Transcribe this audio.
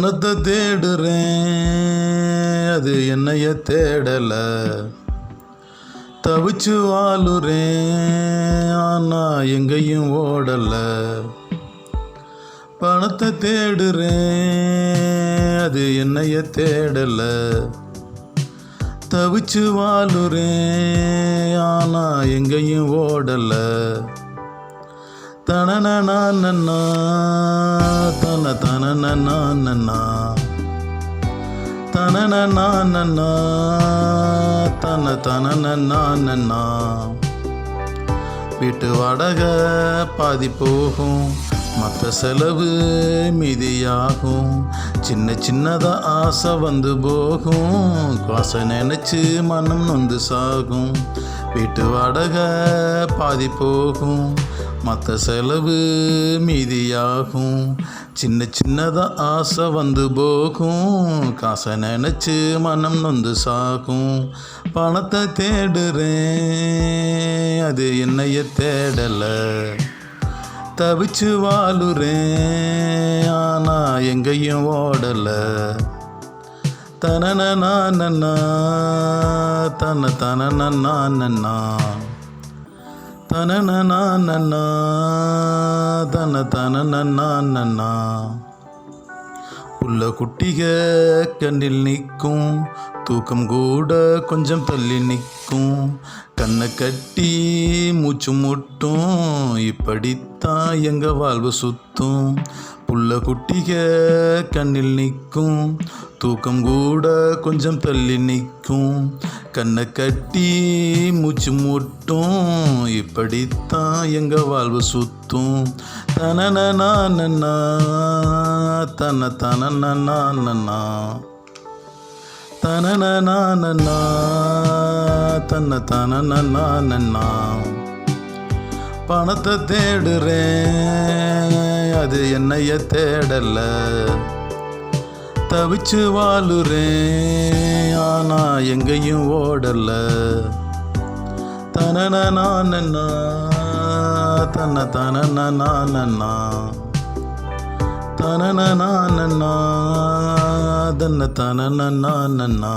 பணத்தை தேடுறேன். அது என்னைய தேடல. தவிச்சு வாழுறேன். ஆனா எங்கேயும் ஓடல. பணத்தை தேடுறேன். அது என்னைய தேடல. தவிச்சு வாழுறேன். ஆனா எங்கேயும் ஓடலை. தனனா தன தனனா தனனா தன தனனா வீட்டு வாடகை பாதி போகும் மற்ற செலவு மீதியாகும். சின்ன சின்னதா ஆசை வந்து போகும் காசை நினைச்சு மனம் நொந்து சாகும். வீட்டு வாடகை பாதி போகும் மற்ற செலவு மீதியாகும். சின்ன சின்னதாக ஆசை வந்து போகும். காசை நினச்சி மனம் நொந்து சாகும். பணத்தை தேடுறேன் அது என்னைய தேடலை. தவிச்சு வாழுறேன் ஆனா எங்கேயும் ஓடலை. தன தனனா தன தன தனனா தன தனனா உள்ள குட்டிக கண்ணில் நிற்கும் தூக்கம் கூட கொஞ்சம் தள்ளி நிற்கும். கண்ணை கட்டி மூச்சு முட்டும் இப்படித்தான் எங்க வாழ்வு சுத்தும். புள்ள குட்டிக கண்ணில் நிற்கும் தூக்கம் கூட கொஞ்சம் தள்ளி நிற்கும். கண்ணை கட்டி மூச்சு முட்டும். இப்படித்தான் எங்க வாழ்வு சுத்தும். தனனா தன தனனா தனனா தன்ன தனனா பணத்தை தேடுறேன் அது என்னைய தேடலை. தவிச்சு வாழுறேன். ஆனா எங்கேயும் ஓடல. தனனா தன்ன தனனா தனனா தன்ன தனனா